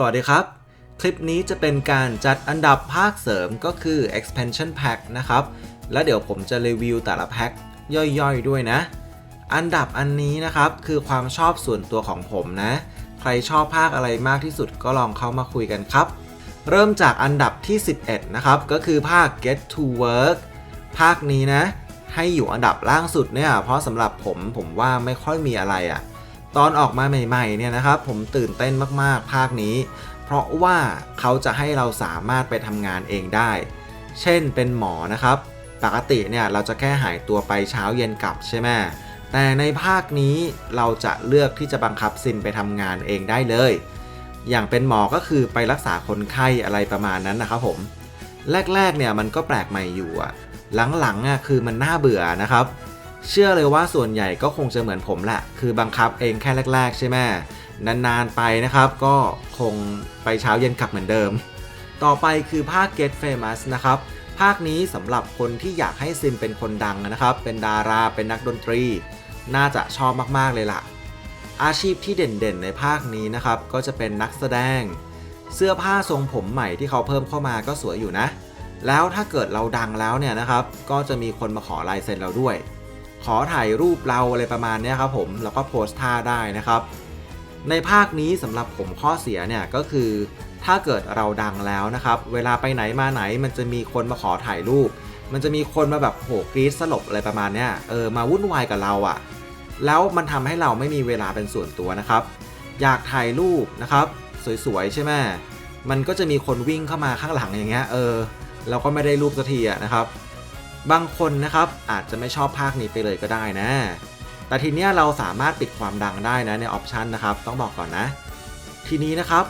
สวัสดีครับ คลิปนี้จะเป็นการจัดอันดับภาคเสริมก็คือ expansion pack นะครับ แล้วเดี๋ยวผมจะรีวิวแต่ละแพ็คย่อยๆ ด้วยนะ อันดับอันนี้นะครับคือความชอบส่วนตัวของผมนะ ใครชอบภาคอะไรมากที่สุดก็ลองเข้ามาคุยกันครับ เริ่มจากอันดับที่ 11 นะครับ ก็คือภาค Get to Work ภาคนี้นะ ให้อยู่อันดับล่างสุดเนี่ยเพราะสำหรับผมผมว่าไม่ค่อยมีอะไรอะ่ะ ตอนออกมาใหม่ๆเนี่ยนะครับผมตื่นเต้นมากๆ ภาคนี้ เพราะว่าเขาจะให้เราสามารถไปทำงานเองได้ เช่นเป็นหมอนะครับ ปกติเนี่ยเราจะแค่หายตัวไปเช้าเย็นกลับใช่ไหมแต่ในภาคนี้เราจะเลือกที่จะบังคับซินไปทำงานเองได้เลย อย่างเป็นหมอก็คือไปรักษาคนไข้อะไรประมาณนั้นนะครับผม แรกๆเนี่ยมันก็แปลกใหม่อยู่อะหลังๆอะคือมันน่าเบื่อนะครับ เชื่อเลยว่าส่วนใหญ่ก็คงจะเหมือนผมแหละ คือบังคับเองแค่แรก ๆ ใช่ไหมนานๆไปนะครับ ก็คงไปเช้าเย็นกลับเหมือนเดิม ต่อไปคือภาค Get Famous นะครับ ภาคนี้สำหรับคนที่อยากให้ซิมเป็นคนดังนะครับ เป็นดาราเป็นนักดนตรี น่าจะชอบมากๆเลยล่ะ อาชีพที่เด่นๆ ในภาคนี้นะครับ ก็จะเป็นนักแสดง เสื้อผ้าทรงผมใหม่ที่เขาเพิ่มเข้ามาก็สวยอยู่นะ แล้วถ้าเกิดเราดังแล้วเนี่ยนะครับ ก็จะมีคนมาขอลายเซ็นเราด้วย ขอถ่ายรูปเราอะไรประมาณนี้ครับผมแล้วก็โพสท่าได้นะครับ ในภาคนี้สำหรับผมข้อเสียเนี่ยก็คือ ถ้าเกิดเราดังแล้วนะครับ เวลาไปไหนมาไหนมันจะมีคนมาขอถ่ายรูป มันจะมีคนมาแบบโหกรีดสลบอะไรประมาณเนี้ยเออมาวุ่นวายกับเราอะ่ะ แล้วมันทำให้เราไม่มีเวลาเป็นส่วนตัวนะครับ อยากถ่ายรูปนะครับ สวยๆใช่ไหมมันก็จะมีคนวิ่งเข้ามาข้างหลังอย่างเงี้ยเออเราก็ไม่ได้รูปสักทีอะนะครับ บางคนนะครับอาจจะไม่ชอบภาคนี้ไปเลยก็ได้นะ แต่ทีนี้เราสามารถปิดความดังได้นะในออปชันนะครับ ต้องบอกก่อนนะ ทีนี้นะครับ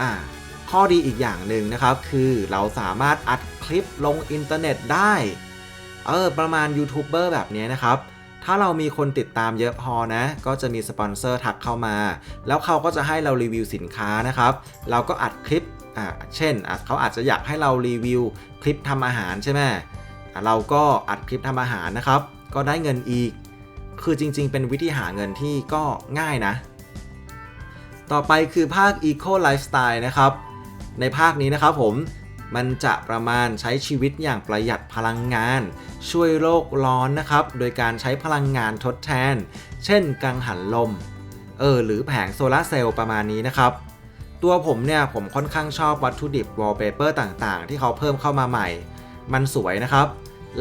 อ่าข้อดีอีกอย่างหนึ่งนะครับ คือเราสามารถอัดคลิปลงอินเทอร์เน็ตได้ เออ ประมาณยูทูบเบอร์แบบนี้นะครับ ถ้าเรามีคนติดตามเยอะพอนะ ก็จะมีสปอนเซอร์ทักเข้ามา แล้วเขาก็จะให้เรารีวิวสินค้านะครับ เราก็อัดคลิป อ่า เช่น เขาอาจจะอยากให้เรารีวิวคลิปทำอาหารใช่ไหม เราก็อัดคลิปทำอาหารนะครับ ก็ได้เงินอีก คือจริงๆ เป็นวิธีหาเงินที่ก็ง่ายนะ ต่อไปคือภาค Eco Lifestyle นะครับ ในภาคนี้นะครับผมมันจะประมาณใช้ชีวิตอย่างประหยัดพลังงาน ช่วยโลกร้อนนะครับ โดยการใช้พลังงานทดแทน เช่น กังหันลม เออ หรือแผงโซลาร์เซลล์ประมาณนี้นะครับ ตัวผมเนี่ย ผมค่อนข้างชอบวัตถุดิบวอลเปเปอร์ต่างๆ ที่เขาเพิ่มเข้ามาใหม่ มันสวยนะครับ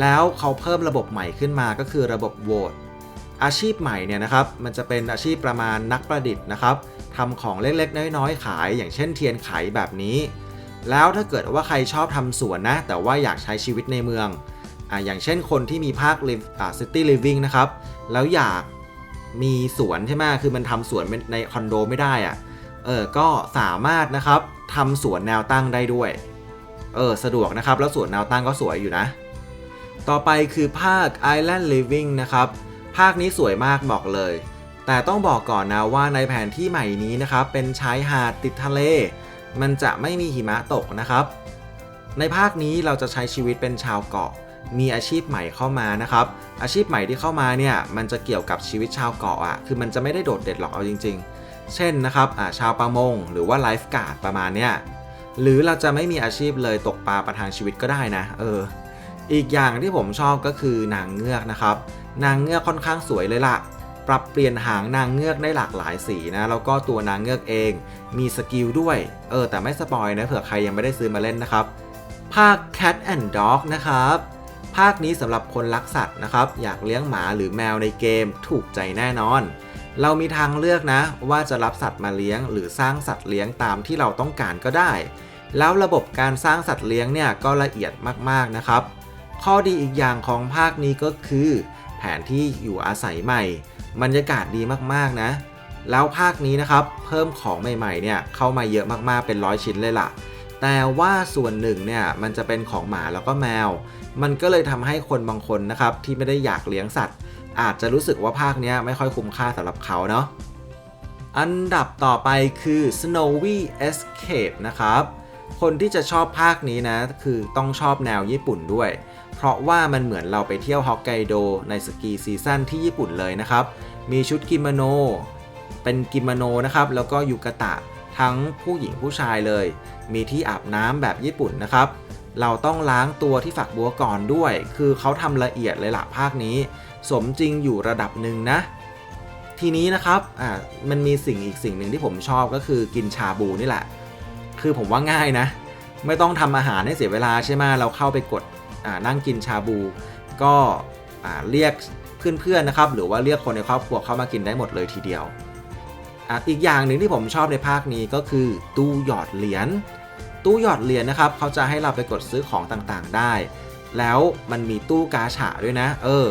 แล้วเขาเพิ่มระบบใหม่ขึ้นมาก็คือระบบโหวตอาชีพใหม่เนี่ยนะครับมันจะเป็นอาชีพประมาณนักประดิษฐ์นะครับทำของเล็กๆ น้อยๆ ขาย อย่างเช่นเทียนไขแบบนี้ แล้วถ้าเกิดว่าใครชอบทำสวนนะ แต่ว่าอยากใช้ชีวิตในเมืองอ่าอย่างเช่นคนที่มีภาค live อ่า city living นะครับ แล้วอยากมีสวนใช่ไหมคือมันทำสวนในคอนโดไม่ได้อะเออก็สามารถนะครับทำสวนแนวตั้งได้ด้วย เออสะดวกนะครับ แล้วส่วนแนวตั้งก็สวยอยู่นะ ต่อไปคือภาค Island Living นะครับ ภาคนี้สวยมากบอกเลย แต่ต้องบอกก่อนนะว่าในแผนที่ใหม่นี้นะครับ เป็นชายหาดติดทะเล มันจะไม่มีหิมะตกนะครับ ในภาคนี้เราจะใช้ชีวิตเป็นชาวเกาะ มีอาชีพใหม่เข้ามานะครับ อาชีพใหม่ที่เข้ามาเนี่ยมันจะเกี่ยวกับชีวิตชาวเกาะอะ คือมันจะไม่ได้โดดเด่นหรอกเอาจริง ๆ เช่นนะครับอ่าชาวประมงหรือว่าไลฟ์การ์ดประมาณเนี้ย หรือเราจะไม่มีอาชีพเลยตกปลาประทังชีวิตก็ได้นะ เออ อีกอย่างที่ผมชอบก็คือนางเงือกนะครับ นางเงือกค่อนข้างสวยเลยล่ะ ปรับเปลี่ยนหางนางเงือกได้หลากหลายสีนะแล้วก็ตัวนางเงือกเองมีสกิลด้วย เออ แต่ไม่สปอยนะเผื่อใครยังไม่ได้ซื้อมาเล่นนะครับ ภาค Cat and Dog นะครับภาคนี้สำหรับคนรักสัตว์นะครับ อยากเลี้ยงหมาหรือแมวในเกมถูกใจแน่นอน เรามีทางเลือกนะ ว่าจะรับสัตว์มาเลี้ยง หรือสร้างสัตว์เลี้ยงตามที่เราต้องการก็ได้ แล้วระบบการสร้างสัตว์เลี้ยงเนี่ยก็ละเอียดมากๆนะครับ ข้อดีอีกอย่างของภาคนี้ก็คือ แผนที่อยู่อาศัยใหม่ บรรยากาศดีมากๆนะ แล้วภาคนี้นะครับเพิ่มของใหม่ๆเนี่ยเข้ามาเยอะมากๆเป็นร้อยชิ้นเลยล่ะ แต่ว่าส่วนหนึ่งเนี่ยมันจะเป็นของหมาแล้วก็แมว มันก็เลยทำให้คนบางคนนะครับที่ไม่ได้อยากเลี้ยงสัตว์ อาจจะรู้สึกว่าภาคนี้ไม่ค่อยคุ้มค่าสำหรับเขาเนาะ อันดับต่อไปคือ Snowy Escape นะครับ คนที่จะชอบภาคนี้นะ คือต้องชอบแนวญี่ปุ่นด้วย เพราะว่ามันเหมือนเราไปเที่ยวฮอกไกโดในสกีซีซั่นที่ญี่ปุ่นเลยนะครับ มีชุดกิโมโน เป็นกิโมโนนะครับ แล้วก็ยูกะตะทั้งผู้หญิงผู้ชายเลย มีที่อาบน้ำแบบญี่ปุ่นนะครับ เราต้องล้างตัวที่ฝักบัวก่อนด้วย คือเขาทำละเอียดเลยละภาคนี้ สมจริงอยู่ระดับหนึ่งนะทีนี้นะครับ อ่า มันมีสิ่งอีกสิ่งหนึ่งที่ผมชอบก็คือกินชาบูนี่แหละ คือผมว่าง่ายนะ ไม่ต้องทำอาหารให้เสียเวลาใช่ไหมเราเข้าไปกดนั่งกินชาบู ก็เรียกเพื่อนๆนะครับ หรือว่าเรียกคนในครอบครัวเข้ามากินได้หมดเลยทีเดียวออีกอย่างหนึ่งที่ผมชอบในภาคนี้ก็คือตู้หยอดเหรียญตู้หยอดเหรียญนะครับเขาจะให้เราไปกดซื้อของต่างๆได้ แล้วมันมีตู้กาฉะด้วยนะ เออ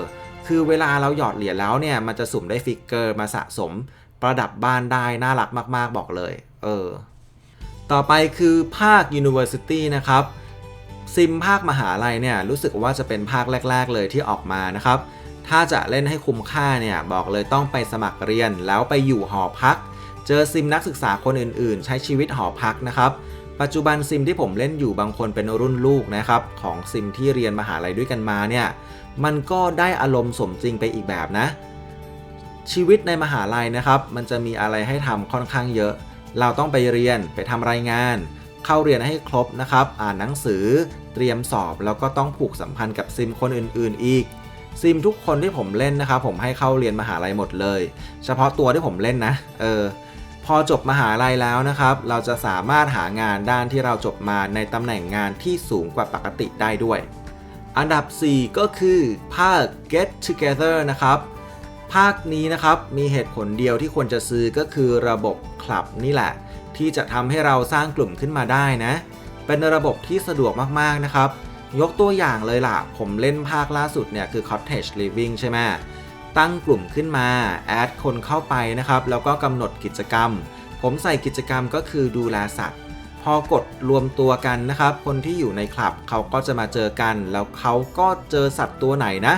คือเวลาเราหยอดเหรียญแล้วเนี่ยมันจะสุ่มได้ฟิกเกอร์มาสะสมประดับบ้านได้น่ารักมากๆบอกเลย เออ ต่อไปคือภาค University นะครับซิมภาคมหาลัยเนี่ยรู้สึกว่าจะเป็นภาคแรก ๆ เลยที่ออกมานะครับ ถ้าจะเล่นให้คุ้มค่าเนี่ยบอกเลยต้องไปสมัครเรียนแล้วไปอยู่หอพัก เจอซิมนักศึกษาคนอื่นๆ ใช้ชีวิตหอพักนะครับ ปัจจุบันซิมที่ผมเล่นอยู่บางคนเป็นรุ่นลูกนะครับของซิมที่เรียนมหาลัยด้วยกันมาเนี่ยมันก็ได้อารมณ์สมจริงไปอีกแบบนะ ชีวิตในมหาลัยนะครับ มันจะมีอะไรให้ทำค่อนข้างเยอะ เราต้องไปเรียนไปทำรายงาน เข้าเรียนให้ครบนะครับ อ่านหนังสือ เตรียมสอบ แล้วก็ต้องผูกสัมพันธ์กับซิมคนอื่น ๆ อีก ซิมทุกคนที่ผมเล่นนะครับผมให้เข้าเรียนมหาลัยหมดเลย เฉพาะตัวที่ผมเล่นนะ เออ พอจบมหาลัยแล้วนะครับ เราจะสามารถหางานด้านที่เราจบมาในตำแหน่งงานที่สูงกว่าปกติได้ด้วย อันดับ 4 ก็คือภาค Get Together นะครับ ภาคนี้นะครับมีเหตุผลเดียวที่ควรจะซื้อก็คือระบบคลับนี่แหละ ที่จะทำให้เราสร้างกลุ่มขึ้นมาได้นะ เป็นระบบที่สะดวกมากๆนะครับ ยกตัวอย่างเลยล่ะ ผมเล่นภาคล่าสุดเนี่ยคือ Cottage Living ใช่ไหมตั้งกลุ่มขึ้นมาแอดคนเข้าไปนะครับ แล้วก็กำหนดกิจกรรม ผมใส่กิจกรรมก็คือดูแลสัตว์พอกดรวมตัวกันนะครับ คนที่อยู่ในคลับเขาก็จะมาเจอกัน แล้วเขาก็เจอสัตว์ตัวไหนนะ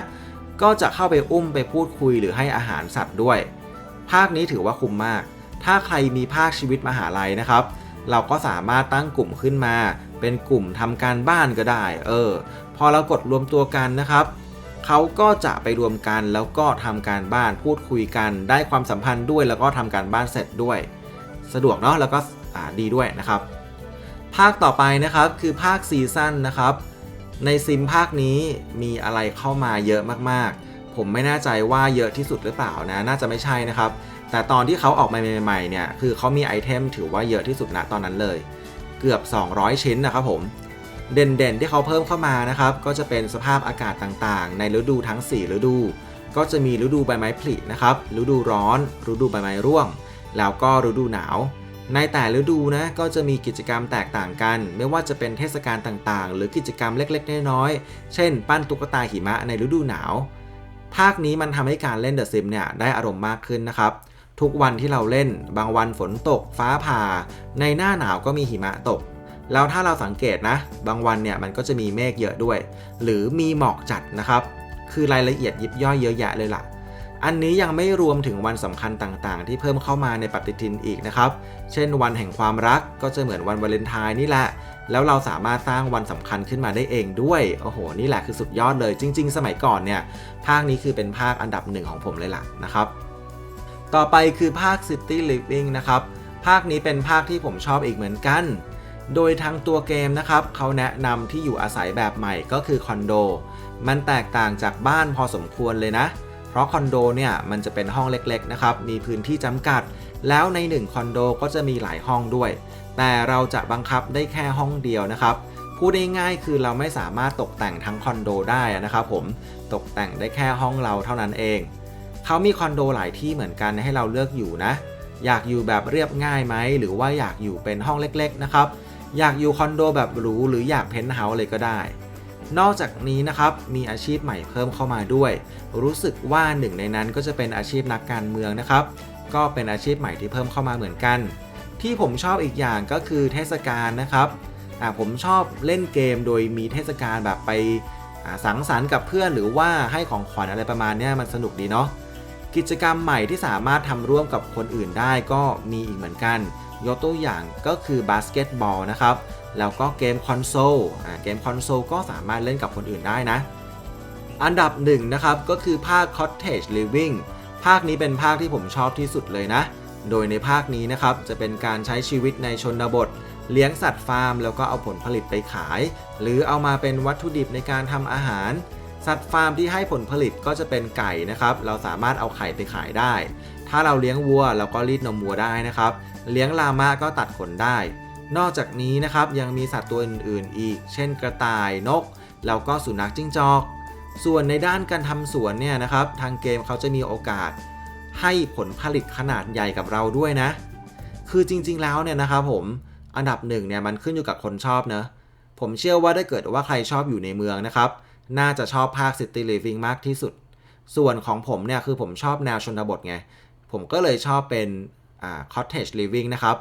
ก็จะเข้าไปอุ้มไปพูดคุยหรือให้อาหารสัตว์ด้วย ภาคนี้ถือว่าคุ้มมาก ถ้าใครมีภาคชีวิตมหาลัยนะครับ เราก็สามารถตั้งกลุ่มขึ้นมา เป็นกลุ่มทำการบ้านก็ได้ เออ พอเรากดรวมตัวกันนะครับเขาก็จะไปรวมกันแล้วก็ทำการบ้านพูดคุยกัน ได้ความสัมพันธ์ด้วยแล้วก็ทำการบ้านเสร็จด้วย สะดวกเนาะแล้วก็ดีด้วยนะครับ ภาคต่อไปนะครับคือภาคซีซั่นนะครับ ในซิมภาคนี้มีอะไรเข้ามาเยอะมากๆ ผมไม่แน่ใจว่าเยอะที่สุดหรือเปล่านะ น่าจะไม่ใช่นะครับ แต่ตอนที่เขาออกมาใหม่ๆเนี่ย คือเขามีไอเทมถือว่าเยอะที่สุดนะตอนนั้นเลย เกือบ 200 ชิ้นนะครับผม เด่นๆที่เขาเพิ่มเข้ามานะครับ ก็จะเป็นสภาพอากาศต่างๆ ในฤดูทั้ง 4 ฤดู ก็จะมีฤดูใบไม้ผลินะครับ ฤดูร้อน ฤดูใบไม้ร่วง แล้วก็ฤดูหนาว ในแต่ฤดูนะก็จะมีกิจกรรมแตกต่างกัน ไม่ว่าจะเป็นเทศกาลต่างๆ หรือกิจกรรมเล็กๆ น้อยๆ เช่น ปั้นตุ๊กตาหิมะในฤดูหนาว ภาคนี้มันทำให้การเล่นเดอะซิมเนี่ยได้อารมณ์มากขึ้นนะครับ ทุกวันที่เราเล่น บางวันฝนตก ฟ้าผ่า ในหน้าหนาวก็มีหิมะตก แล้วถ้าเราสังเกตนะ บางวันเนี่ยมันก็จะมีเมฆเยอะด้วย หรือมีหมอกจัดนะครับ คือรายละเอียดยิบย่อยเยอะแยะเลยล่ะ อันนี้ยังไม่รวมถึงวันสำคัญต่างๆ ที่เพิ่มเข้ามาในปฏิทินอีกนะครับ เช่นวันแห่งความรักก็จะเหมือนวันวาเลนไทน์นี่แหละ แล้วเราสามารถสร้างวันสำคัญขึ้นมาได้เองด้วย โอ้โห นี่แหละคือสุดยอดเลย จริง ๆ สมัยก่อนเนี่ย ภาคนี้คือเป็นภาคอันดับหนึ่งของผมเลยล่ะนะครับ ต่อไปคือภาค City Living นะครับ ภาคนี้เป็นภาคที่ผมชอบอีกเหมือนกัน โดยทางตัวเกมนะครับเขาแนะนำที่อยู่อาศัยแบบใหม่ก็คือคอนโด มันแตกต่างจากบ้านพอสมควรเลยนะเพราะคอนโดเนี่ยมันจะเป็นห้องเล็กๆนะครับ มีพื้นที่จำกัด แล้วใน1คอนโดก็จะมีหลายห้องด้วย แต่เราจะบังคับได้แค่ห้องเดียวนะครับ พูดง่ายๆคือเราไม่สามารถตกแต่งทั้งคอนโดได้นะครับผม ตกแต่งได้แค่ห้องเราเท่านั้นเอง เขามีคอนโดหลายที่เหมือนกันให้เราเลือกอยู่นะ อยากอยู่แบบเรียบง่ายไหม หรือว่าอยากอยู่เป็นห้องเล็กๆนะครับ อยากอยู่คอนโดแบบหรูหรืออยากเพนท์เฮาส์เลยก็ได้ นอกจากนี้นะครับมีอาชีพใหม่เพิ่มเข้ามาด้วย รู้สึกว่าหนึ่งในนั้นก็จะเป็นอาชีพนักการเมืองนะครับ ก็เป็นอาชีพใหม่ที่เพิ่มเข้ามาเหมือนกัน ที่ผมชอบอีกอย่างก็คือเทศกาลนะครับอ่าผมชอบเล่นเกมโดยมีเทศกาลแบบไปสังสรรค์กับเพื่อนหรือว่าให้ของขวัญอะไรประมาณนี้มันสนุกดีเนาะกิจกรรมใหม่ที่สามารถทำร่วมกับคนอื่นได้ก็มีอีกเหมือนกัน ยกตัวอย่างก็คือบาสเกตบอลนะครับ แล้วก็เกมคอนโซลเกมคอนโซลก็สามารถเล่นกับคนอื่นได้นะ อันดับหนึ่งนะครับก็คือภาค Cottage Living ภาคนี้เป็นภาคที่ผมชอบที่สุดเลยนะ โดยในภาคนี้นะครับจะเป็นการใช้ชีวิตในชนบท เลี้ยงสัตว์ฟาร์ม แล้วก็เอาผลผลิตไปขาย หรือเอามาเป็นวัตถุดิบในการทำอาหาร สัตว์ฟาร์มที่ให้ผลผลิตก็จะเป็นไก่นะครับ เราสามารถเอาไข่ไปขายได้ ถ้าเราเลี้ยงวัวเราก็รีดนมวัวได้นะครับ เลี้ยงลามาก็ตัดขนได้ นอกจากนี้นะครับยังมีสัตว์ตัวอื่นๆ อีก เช่นกระต่ายนก แล้วก็สุนัขจิ้งจอก ส่วนในด้านการทำสวนเนี่ยนะครับ ทางเกมเขาจะมีโอกาส ให้ผลผลิตขนาดใหญ่กับเราด้วยนะ คือจริงๆแล้วเนี่ยนะครับผมอันดับหนึ่งเนี่ยมันขึ้นอยู่กับคนชอบเนะผมเชื่อว่าถ้าเกิดว่าใครชอบอยู่ในเมืองนะครับ น่าจะชอบภาค City Living มากที่สุด ส่วนของผมเนี่ยคือผมชอบแนวชนบทไง ผมก็เลยชอบเป็นอ่า Cottage Living นะครับ